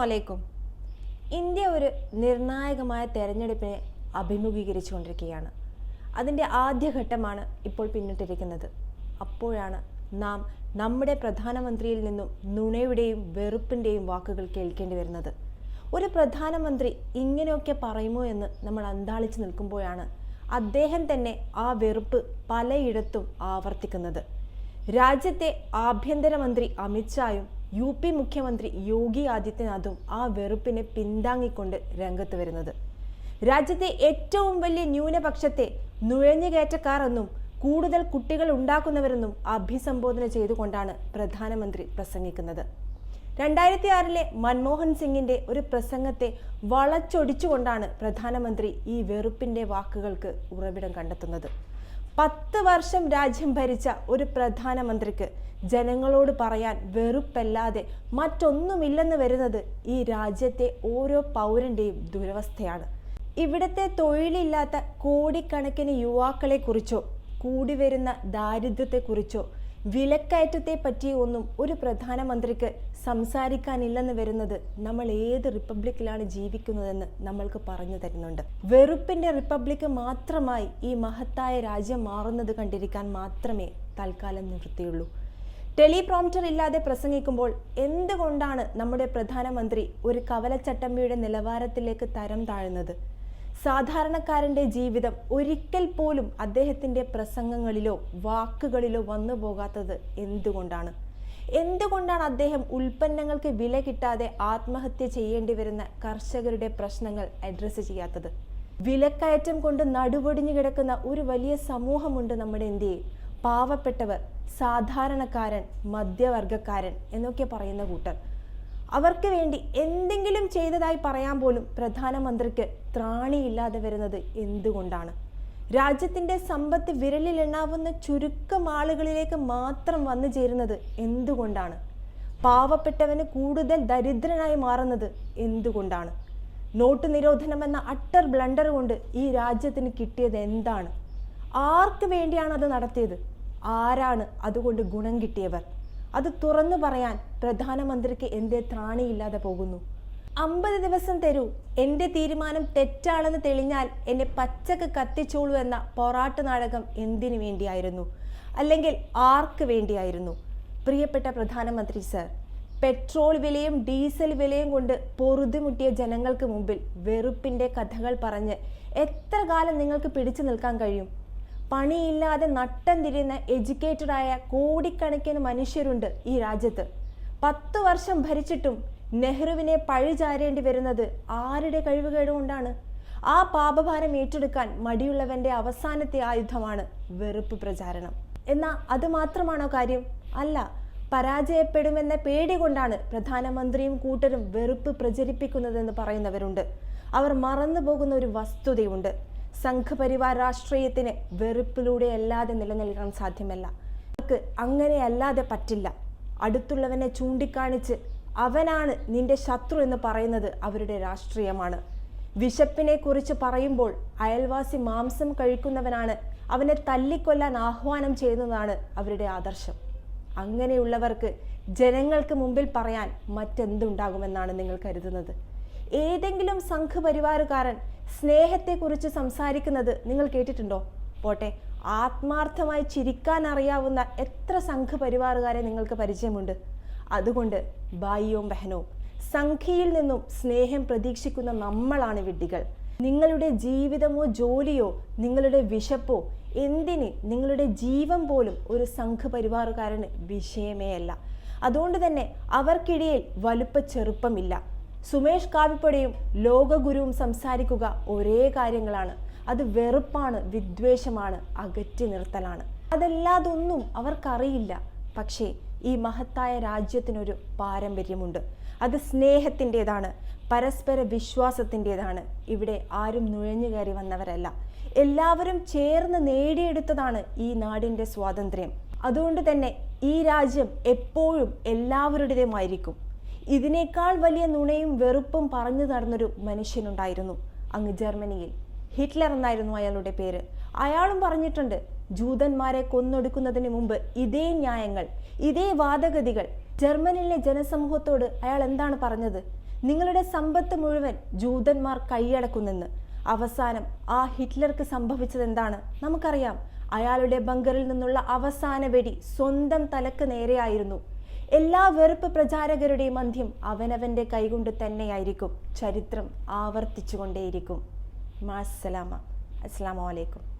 വലൈക്കും ഇന്ത്യ ഒരു നിർണായകമായ തെരഞ്ഞെടുപ്പിനെ അഭിമുഖീകരിച്ചുകൊണ്ടിരിക്കുകയാണ്. അതിന്റെ ആദ്യഘട്ടമാണ് ഇപ്പോൾ പിന്നിട്ടിരിക്കുന്നത്. അപ്പോഴാണ് നാം നമ്മുടെ പ്രധാനമന്ത്രിയിൽ നിന്നും നുണയുടെയും വെറുപ്പിന്റെയും വാക്കുകൾ കേൾക്കേണ്ടി വരുന്നത്. ഒരു പ്രധാനമന്ത്രി ഇങ്ങനെയൊക്കെ പറയുമോ എന്ന് നമ്മൾ അന്താളിച്ച് നിൽക്കുമ്പോഴാണ് അദ്ദേഹം തന്നെ ആ വെറുപ്പ് പലയിടത്തും ആവർത്തിക്കുന്നത്. രാജ്യത്തെ ആഭ്യന്തരമന്ത്രി അമിത്ഷായും യു പി മുഖ്യമന്ത്രി യോഗി ആദിത്യനാഥും ആ വെറുപ്പിനെ പിന്താങ്ങിക്കൊണ്ട് രംഗത്ത് വരുന്നത്. രാജ്യത്തെ ഏറ്റവും വലിയ ന്യൂനപക്ഷത്തെ നുഴഞ്ഞുകയറ്റക്കാർ എന്നും കൂടുതൽ കുട്ടികൾ ഉണ്ടാക്കുന്നവരെന്നും അഭിസംബോധന ചെയ്തുകൊണ്ടാണ് പ്രധാനമന്ത്രി പ്രസംഗിക്കുന്നത്. രണ്ടായിരത്തി ആറിലെ മൻമോഹൻ സിംഗിന്റെ ഒരു പ്രസംഗത്തെ വളച്ചൊടിച്ചുകൊണ്ടാണ് പ്രധാനമന്ത്രി ഈ വെറുപ്പിന്റെ വാക്കുകൾക്ക് ഉറവിടം കണ്ടെത്തുന്നത്. പത്ത് വർഷം രാജ്യം ഭരിച്ച ഒരു പ്രധാനമന്ത്രിക്ക് ജനങ്ങളോട് പറയാൻ വെറുപ്പല്ലാതെ മറ്റൊന്നുമില്ലെന്ന് വരുന്നത് ഈ രാജ്യത്തെ ഓരോ പൗരന്റെയും ദുരവസ്ഥയാണ്. ഇവിടുത്തെ തൊഴിലില്ലാത്ത കോടിക്കണക്കിന് യുവാക്കളെ കുറിച്ചോ കൂടി വരുന്ന ദാരിദ്ര്യത്തെക്കുറിച്ചോ വിലക്കയറ്റത്തെ പറ്റിയോ ഒന്നും ഒരു പ്രധാനമന്ത്രിക്ക് സംസാരിക്കാനില്ലെന്ന് വരുന്നത് നമ്മൾ ഏത് റിപ്പബ്ലിക്കിലാണ് ജീവിക്കുന്നതെന്ന് നമ്മൾക്ക് പറഞ്ഞു തരുന്നുണ്ട്. വെറുപ്പിന്റെ റിപ്പബ്ലിക് മാത്രമായി ഈ മഹത്തായ രാജ്യം മാറുന്നത് കണ്ടിരിക്കാൻ മാത്രമേ തൽക്കാലം നിർത്തിയുള്ളൂ ടെലിപ്രോംപ്റ്റർ ഇല്ലാതെ പ്രസംഗിക്കുമ്പോൾ എന്തുകൊണ്ടാണ് നമ്മുടെ പ്രധാനമന്ത്രി ഒരു കവലച്ചട്ടമ്പിയുടെ നിലവാരത്തിലേക്ക് തരം താഴുന്നത്? സാധാരണക്കാരന്റെ ജീവിതം ഒരിക്കൽ പോലും അദ്ദേഹത്തിന്റെ പ്രസംഗങ്ങളിലോ വാക്കുകളിലോ വന്നു പോകാത്തത് എന്തുകൊണ്ടാണ്? എന്തുകൊണ്ടാണ് അദ്ദേഹം ഉൽപ്പന്നങ്ങൾക്ക് വില കിട്ടാതെ ആത്മഹത്യ ചെയ്യേണ്ടി വരുന്ന കർഷകരുടെ പ്രശ്നങ്ങൾ അഡ്രസ്സ് ചെയ്യാത്തത്? വിലക്കയറ്റം കൊണ്ട് നടുവൊടിഞ്ഞു കിടക്കുന്ന ഒരു വലിയ സമൂഹമുണ്ട് നമ്മുടെ ഇന്ത്യയിൽ. പാവപ്പെട്ടവർ സാധാരണക്കാരൻ മധ്യവർഗക്കാരൻ എന്നൊക്കെ പറയുന്ന കൂട്ടർ. അവർക്ക് വേണ്ടി എന്തെങ്കിലും ചെയ്തതായി പറയാൻ പോലും പ്രധാനമന്ത്രിക്ക് ത്രാണിയില്ലാതെ വരുന്നത് എന്തുകൊണ്ടാണ്? രാജ്യത്തിന്റെ സമ്പത്ത് വിരലിൽ എണ്ണാവുന്ന ചുരുക്കം ആളുകളിലേക്ക് മാത്രം വന്നു ചേരുന്നത് എന്തുകൊണ്ടാണ്? പാവപ്പെട്ടവന് കൂടുതൽ ദരിദ്രനായി മാറുന്നത് എന്തുകൊണ്ടാണ്? നോട്ട് നിരോധനം എന്ന അട്ടർ ബ്ലണ്ടർ കൊണ്ട് ഈ രാജ്യത്തിന് കിട്ടിയത് എന്താണ്? ആർക്ക് വേണ്ടിയാണ് അത് നടത്തിയത്? ആരാണ് അതുകൊണ്ട് ഗുണം കിട്ടിയവർ? അത് തുറന്നു പറയാൻ പ്രധാനമന്ത്രിക്ക് എന്തേ ത്രാണിയില്ലാതെ പോകുന്നു? അമ്പത് ദിവസം തരൂ. എന്റെ തീരുമാനം തെറ്റാണെന്ന് തെളിഞ്ഞാൽ എന്നെ പച്ചക്ക് കത്തിച്ചോളൂ എന്ന പൊറാട്ട് നാടകം എന്തിനു വേണ്ടിയായിരുന്നു? അല്ലെങ്കിൽ ആർക്ക് വേണ്ടിയായിരുന്നു? പ്രിയപ്പെട്ട പ്രധാനമന്ത്രി സർ പെട്രോൾ വിലയും ഡീസൽ വിലയും കൊണ്ട് പൊറുതിമുട്ടിയ ജനങ്ങൾക്ക് മുമ്പിൽ വെറുപ്പിന്റെ കഥകൾ പറഞ്ഞ് എത്ര കാലം നിങ്ങൾക്ക് പിടിച്ചു നിൽക്കാൻ കഴിയും? പണിയില്ലാതെ നട്ടം തിരിയുന്ന എഡ്യൂക്കേറ്റഡ് ആയ കോടിക്കണക്കിന് മനുഷ്യരുണ്ട് ഈ രാജ്യത്ത്. പത്ത് വർഷം ഭരിച്ചിട്ടും നെഹ്റുവിനെ പഴിചാരേണ്ടി വരുന്നത് ആരുടെ കഴിവുകേട് കൊണ്ടാണ് ആ പാപഭാരം ഏറ്റെടുക്കാൻ മടിയുള്ളവന്റെ അവസാനത്തെ ആയുധമാണ് വെറുപ്പ് പ്രചാരണം. എന്നാൽ അത് മാത്രമാണോ കാര്യം? അല്ല പരാജയപ്പെടുമെന്ന പേടി കൊണ്ടാണ് പ്രധാനമന്ത്രിയും കൂട്ടരും വെറുപ്പ് പ്രചരിപ്പിക്കുന്നതെന്ന് പറയുന്നവരുണ്ട്. അവർ മറന്നു പോകുന്ന ഒരു വസ്തുതയുണ്ട് സംഘപരിവാർ രാഷ്ട്രീയത്തിന് വെറുപ്പിലൂടെ അല്ലാതെ നിലനിൽക്കാൻ സാധ്യമല്ല. അവർക്ക് അങ്ങനെയല്ലാതെ പറ്റില്ല. അടുത്തുള്ളവനെ ചൂണ്ടിക്കാണിച്ച് അവനാണ് നിന്റെ ശത്രു എന്ന് പറയുന്നത് അവരുടെ രാഷ്ട്രീയമാണ്. വിശപ്പിനെ കുറിച്ച് പറയുമ്പോൾ അയൽവാസി മാംസം കഴിക്കുന്നവനാണ് അവനെ തല്ലിക്കൊല്ലാൻ ആഹ്വാനം ചെയ്യുന്നതാണ് അവരുടെ ആദർശം. അങ്ങനെയുള്ളവർക്ക് ജനങ്ങൾക്ക് മുമ്പിൽ പറയാൻ മറ്റെന്തുണ്ടാകുമെന്നാണ് നിങ്ങൾ കരുതുന്നത്? ഏതെങ്കിലും സംഘപരിവാരക്കാരൻ സ്നേഹത്തെക്കുറിച്ച് സംസാരിക്കുന്നത് നിങ്ങൾ കേട്ടിട്ടുണ്ടോ? പോട്ടെ. ആത്മാർത്ഥമായി ചിരിക്കാൻ അറിയാവുന്ന എത്ര സംഘപരിവാറുകാരെ നിങ്ങൾക്ക് പരിചയമുണ്ട്? അതുകൊണ്ട് ബായിയോ ബഹനോ. സംഖ്യയിൽ നിന്നും സ്നേഹം പ്രതീക്ഷിക്കുന്ന നമ്മളാണ് വിഡ്ഢികൾ. നിങ്ങളുടെ ജീവിതമോ ജോലിയോ നിങ്ങളുടെ വിശപ്പോ എന്തിന് നിങ്ങളുടെ ജീവൻ പോലും ഒരു സംഘപരിവാറുകാരന് വിഷയമേ അല്ല അതുകൊണ്ട് തന്നെ അവർക്കിടയിൽ വലുപ്പ ചെറുപ്പമില്ല. സുമേഷ് കാവിപ്പടയും ലോകഗുരുവും സംസാരിക്കുക ഒരേ കാര്യങ്ങളാണ്. അത് വെറുപ്പാണ് വിദ്വേഷമാണ് അകറ്റി നിർത്തലാണ്. അതല്ലാതൊന്നും അവർക്കറിയില്ല. പക്ഷേ ഈ മഹത്തായ രാജ്യത്തിനൊരു പാരമ്പര്യമുണ്ട്. അത് സ്നേഹത്തിന്റെതാണ് പരസ്പര വിശ്വാസത്തിന്റെതാണ്. ഇവിടെ ആരും നുഴഞ്ഞു കയറി വന്നവരല്ല. എല്ലാവരും ചേർന്ന് നേടിയെടുത്തതാണ് ഈ നാടിന്റെ സ്വാതന്ത്ര്യം. അതുകൊണ്ട് തന്നെ ഈ രാജ്യം എപ്പോഴും എല്ലാവരുടേതുമായിരിക്കും. ഇതിനേക്കാൾ വലിയ നുണയും വെറുപ്പും പറഞ്ഞു നടന്നൊരു മനുഷ്യനുണ്ടായിരുന്നു. അങ്ങ് ജർമ്മനിയിൽ. ഹിറ്റ്ലർ എന്നായിരുന്നു അയാളുടെ പേര്. അയാളും പറഞ്ഞിട്ടുണ്ട് ജൂതന്മാരെ കൊന്നൊടുക്കുന്നതിന് മുമ്പ് ഇതേ ന്യായങ്ങൾ ഇതേ വാദഗതികൾ. ജർമ്മനിയിലെ ജനസമൂഹത്തോട് അയാൾ എന്താണ് പറഞ്ഞത്? നിങ്ങളുടെ സമ്പത്ത് മുഴുവൻ ജൂതന്മാർ കൈയടക്കുന്നെന്ന്. അവസാനം ആ ഹിറ്റ്ലർക്ക് സംഭവിച്ചത് എന്താണ്? നമുക്കറിയാം അയാളുടെ ബങ്കറിൽ നിന്നുള്ള അവസാന വെടി സ്വന്തം തലക്ക് നേരെയായിരുന്നു. എല്ലാ വെറുപ്പ് പ്രചാരകരുടെയും അന്ത്യം അവനവന്റെ കൈകൊണ്ട് തന്നെയായിരിക്കും. ചരിത്രം ആവർത്തിച്ചുകൊണ്ടേയിരിക്കും. മാസലാമ അസ്സാം വലൈക്കും